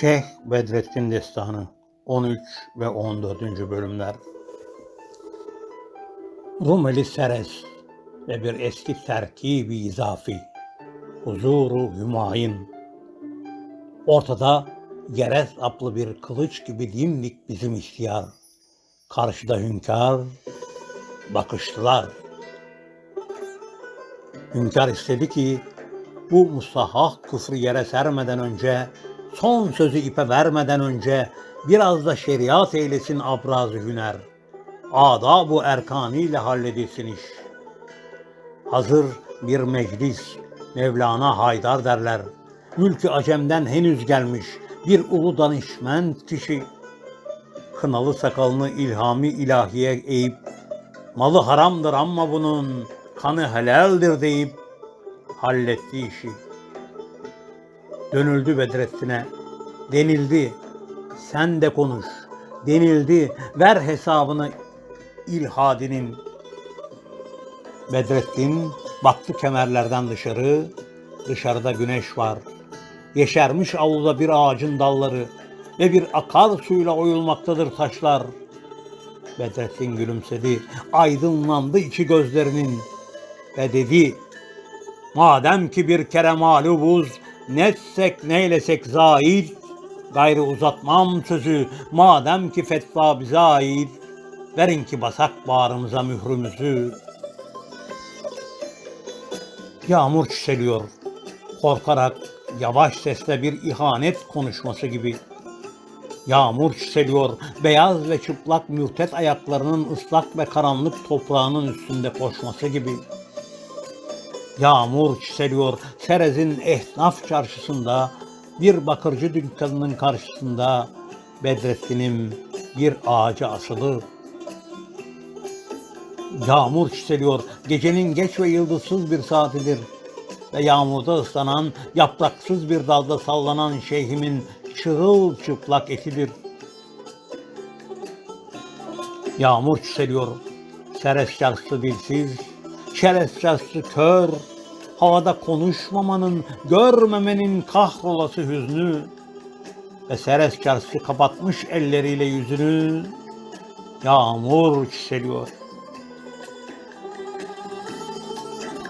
Şeyh Bedrettin Destanı 13 ve 14. bölümler. Rumeli Seres ve bir eski terkibi izafi Huzuru Hümayun. Ortada Gerez aplı bir kılıç gibi dimdik bizim ihtiyar. Karşıda hünkâr bakıştılar Hünkâr istedi ki bu musahhah küfrü yere sermeden önce, son sözü ipe vermeden önce biraz da şeriat eylesin abrazı hüner. Adab-ı erkanıyla halledilsin iş. Hazır bir meclis, Mevlana Haydar derler. Mülkü Acem'den henüz gelmiş bir ulu danışment kişi. Kınalı sakalını ilhami ilahiye eğip, malı haramdır ama bunun kanı helaldir deyip, halletti işi. Dönüldü Bedrettin'e, denildi, sen de konuş, denildi, ver hesabını ilhadinin. Bedrettin baktı kemerlerden dışarı, dışarıda güneş var. Yeşermiş avluda bir ağacın dalları ve bir akar suyla oyulmaktadır taşlar. Bedrettin gülümsedi, aydınlandı içi gözlerinin ve dedi, Madem ki bir kere mağlubuz, netsek neylesek zahid, gayrı uzatmam sözü, madem ki fetva bize ait, verin ki basak bağrımıza mührümüzü. Yağmur çiseliyor, korkarak yavaş sesle bir ihanet konuşması gibi. Yağmur çiseliyor, beyaz ve çıplak mürtet ayaklarının ıslak ve karanlık toprağının üstünde koşması gibi.'' Yağmur çiseliyor Serez'in esnaf çarşısında, bir bakırcı dükkanının karşısında Bedrettin'im bir ağaca asılı. Yağmur çiseliyor gecenin geç ve yıldızsız bir saatidir. Ve yağmurda ıslanan, yapraksız bir dalda sallanan şeyhimin çırıl çıplak etidir. Yağmur çiseliyor, Serez çarşısı dilsiz, şerefsizli kör, havada konuşmamanın, görmemenin kahrolası hüznü ve seres çarşı kapatmış elleriyle yüzünü, yağmur çiseliyor.